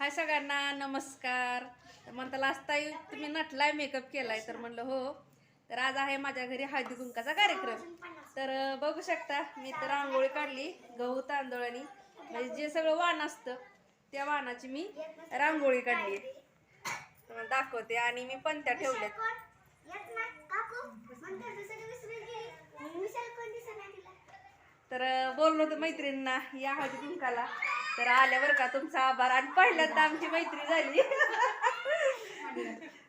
हाय सगळ्यांना नमस्कार. तर म्हणता लास्ट तुम्ही नटलाय मेकअप केलाय तर म्हणलं हो. तर आज आहे माझ्या घरी हळदी कुंकाचा कार्यक्रम. तर बघू शकता मी तर रांगोळी काढली गहू तांदूळ आणि म्हणजे जे सगळं वाण असतं त्या वाणाची मी रांगोळी काढली. तुम्हाला दाखवते आणि मी पंत्या ठेवल्यात. तर बोललो होतं मैत्रिणींना या हळदी कुंकाला. तर आल्यावर का तुमचा आभार? आणि पहिल्यांदा आमची मैत्री झाली.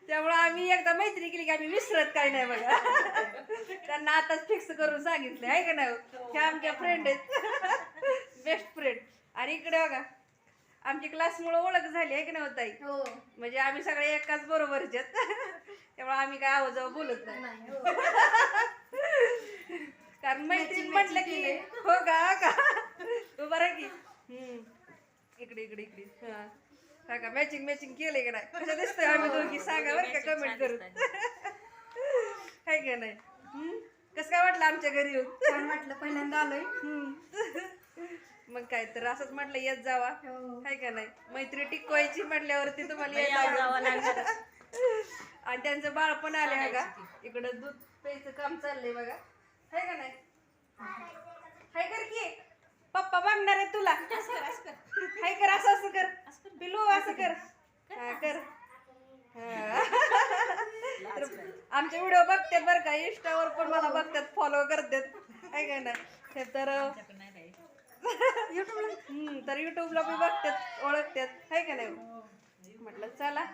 त्यामुळे आम्ही एकदा मैत्री केली की आम्ही विसरत काय नाही बघा. त्यांना आताच फिक्स करून सांगितले आहे का नाही? ह्या आमच्या फ्रेंड आहेत. बेस्ट फ्रेंड आणि इकडे बघा आमची क्लासमुळे ओळख झाली आहे की नाही ताई? हो. म्हणजे आम्ही सगळे एकाच बरोबरचे. त्यामुळे आम्ही काय आवाजावर बोलत नाही. कारण मैत्रीण म्हटलं की हो का हो. इकडे इकडे इकडे. हा. हा का? मॅचिंग मॅचिंग केलंय का नाही? कसं दिसतंय आम्ही दोघी? सांगा बरं का कमेंट करून. आहे का नाही? हम्म? कसं काय वाटलं आमच्या घरी येऊन? छान वाटलं पहिल्यांदा आलोय. मग काय तर असंच म्हटलं येत जावा. हो. आहे का नाही? मैत्री टिकवायची म्हटल्यावरती तुम्हाला यायला लागेल. आणि त्यांचं बाळ पण आले का? इकडं दूध प्यायचं काम चाललंय बघा. आहे का नाही हाय कर की पप्पा बघणार आहे तुला. हाय कर असं असं कर. पिलू असं कर. हा कर. हा. तर आमचे व्हिडिओ बघतात बरं का इंस्टावर पण मला बघतात फॉलो करतात. आहे का नाही? हे तर युट्यूबला तर युट्यूबला पण बघतात ओळखतात. आहे का नाही? म्हटलं चला.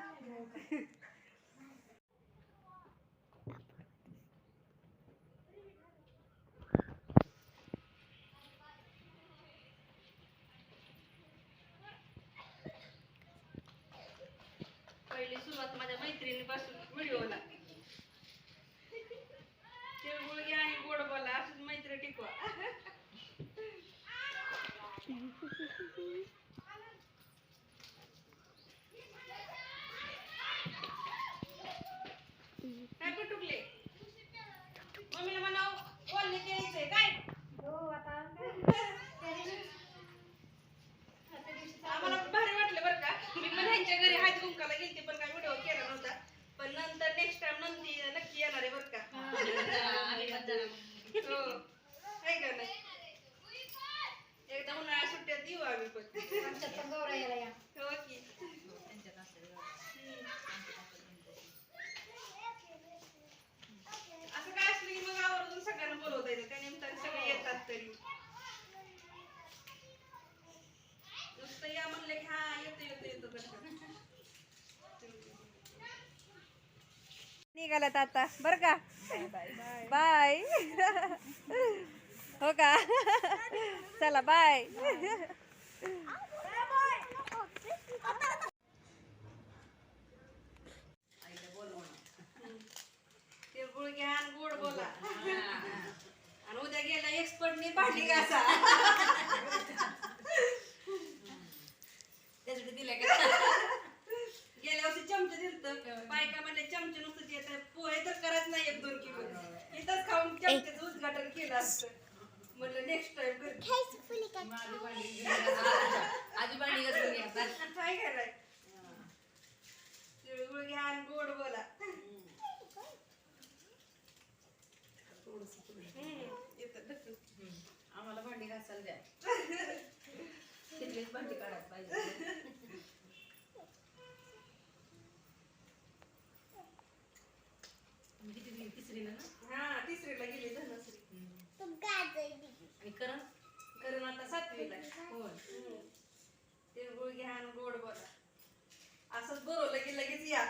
सुरुवात माझ्या मैत्रिणीपासून व्हिडिओला तिळगुळ घ्या आणि गोड बोला असंच मैत्री टिकवा काय कुटुकले मम्मीला म्हणाव कॉलनी द्यायचंय काय आम्हाला भारी वाटलं बरं का मी पण ह्यांच्या घरी हात कुंकाला गेलते पण काय व्हिडिओ केला नव्हता पण नंतर नेक्स्ट टाइम नंदी नक्की येणार आहे बरं का हो आहे का नाही एकदा उन्हाळ्या सुट्ट्यात येऊ आम्ही पण. आमच्यात पण गौरा यायला या. हो की असं काय असलं की मग आवर्जून सगळ्यांना बोलवता येतं त्या निमित्ताने सगळे येतात तरी नुसतं या म्हणलं की हा येतो येतो येतो करतात निघाल्यात आता. बर का? बाय हो का? चला बाय. तिळगुळ घ्या आणि गोड बोला. आणि उद्या गेला एक्सपर्टनी भांडी घासा त्यासाठी दिल्या का गेल्या वर्षी चमचे दिलत बायका म्हणले चमचे नुसतं देत पोहे तर करत नाही एक दोन किलो इथंच खाऊन चमच्याचं उद्घाटन केलं असतं म्हणलं नेक्स्ट टाइम कर आधी भांडी घासून घ्या काय कराय तिळगुळ घ्या आणि गोड बोला हम्म, येतं ढकलून. आम्हाला भांडी घासायला द्या भांडी काढायला पाहिजे. किती तिसरीला ना? हा तिसरीला गेली धनश्री. आणि करण? करून आता सातवीला होय. तिळगुळ घ्या आणि गोड बोला. असंच बरोवलं की लगेच या.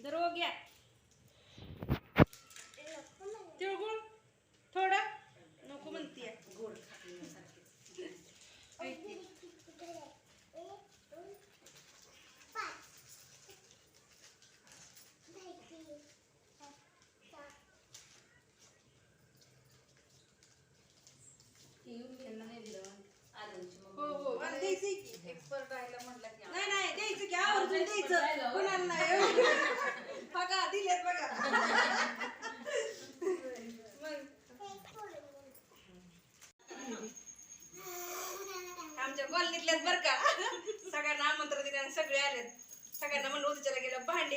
дороги.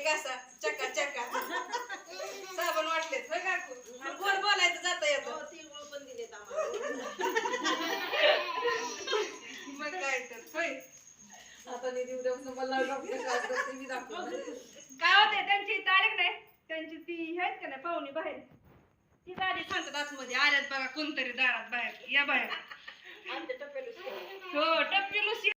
असा चक्का चक्का साबण वाटलेत होय काकू? आणि गोड बोलायचं जाता येतं. मग काय तर होय. आता निधी उद्यापासून मला डॉक्टर काय मी दाखवणार. काय होते त्यांची तारीख नाही? त्यांची ती हे आहेत का नाही पाहुणी बाहेर? ती गाडी सांगतात आतमध्ये आल्यात बघा कोणतरी दारात बाहेर या बाहेर. हो टप्पी लुसी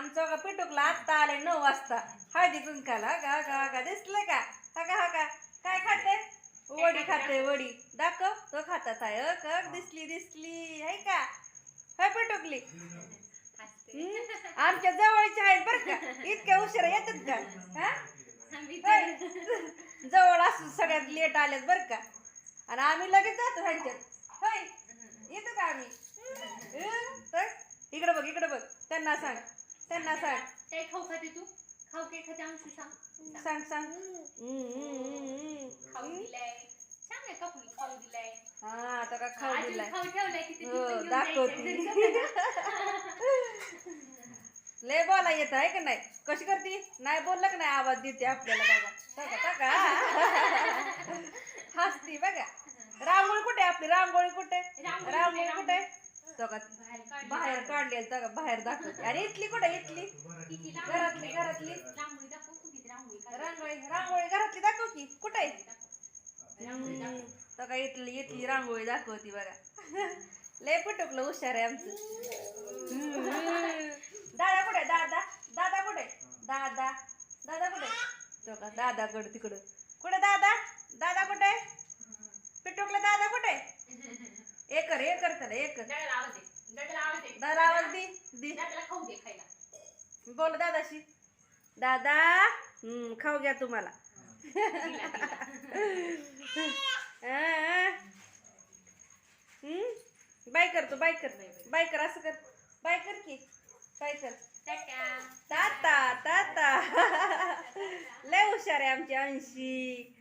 आमचं का पिटुकला आत्ता आले नऊ वाजता. हळदी कुंकाला का का का दिसलं का? हा का हा का? काय खाते? वडी खाते वडी. दाखव. तो खातात आहे. अ, का दिसली दिसली. आहे का? हाय पिटुकली? आमच्या जवळच्या आहेत बरं का. इतक्या उशिरा येतात का? हा? होय. जवळ असू सगळ्यात लेट आल्यात बरं का. आणि आम्ही लगेच जातो ह्यांच्यात. होय. येतो का आम्ही? इकडे बघ इकडे बघ. त्यांना सांग. त्यांना सांग. काय खाऊ खाते तू? खाऊ काय खाते आमची सांग. सांग. सांग खाऊ. दिलाय. सांग ना कापून खाऊ दिलाय? हा आता का खाऊ अजून दिलाय. खाऊ ठेवलाय की ते टिफिन घेऊन दाखवते. लय बोला येत आहे का नाही? कशी करती? नाही बोललं का नाही आवाज देते आपल्याला बघा. बघा बघा. हसती बघा. रांगोळी कुठे आपली? रांगोळी कुठे? रांगोळी कुठे? बघा बाहेर काढली. बघा बाहेर दाखवते. अरे इथली कुठे? इथली. घरातली घरातली. रांगोळी दाखव तू रांगोळी घरातली दाखव की. कुठे दाखव. तर का इथली इथली रांगोळी दाखवती बघा. लय पटकलं हुशार आहे आमचं. दादा कुठे दादा दादा कुठे दादा दादा कुठे तो का दादा कड तिकडं. कुठे दादा? दादा कुठे पिटुकला दादा कुठे एकर एकर त्याला एकर दादाला आवाज दे. दादाला आवाज दे. दादा आवाज दी दी. दादाला खाऊ दे खायला. बोल दादाशी. दादा हम्म, खाऊ घ्या तुम्हाला. हम्म बाय कर तू बाय कर. बाय कर असं कर. बाय कर की. बाय कर. टाटा. ताता ताता लय हुशार आहे आमची अंशी.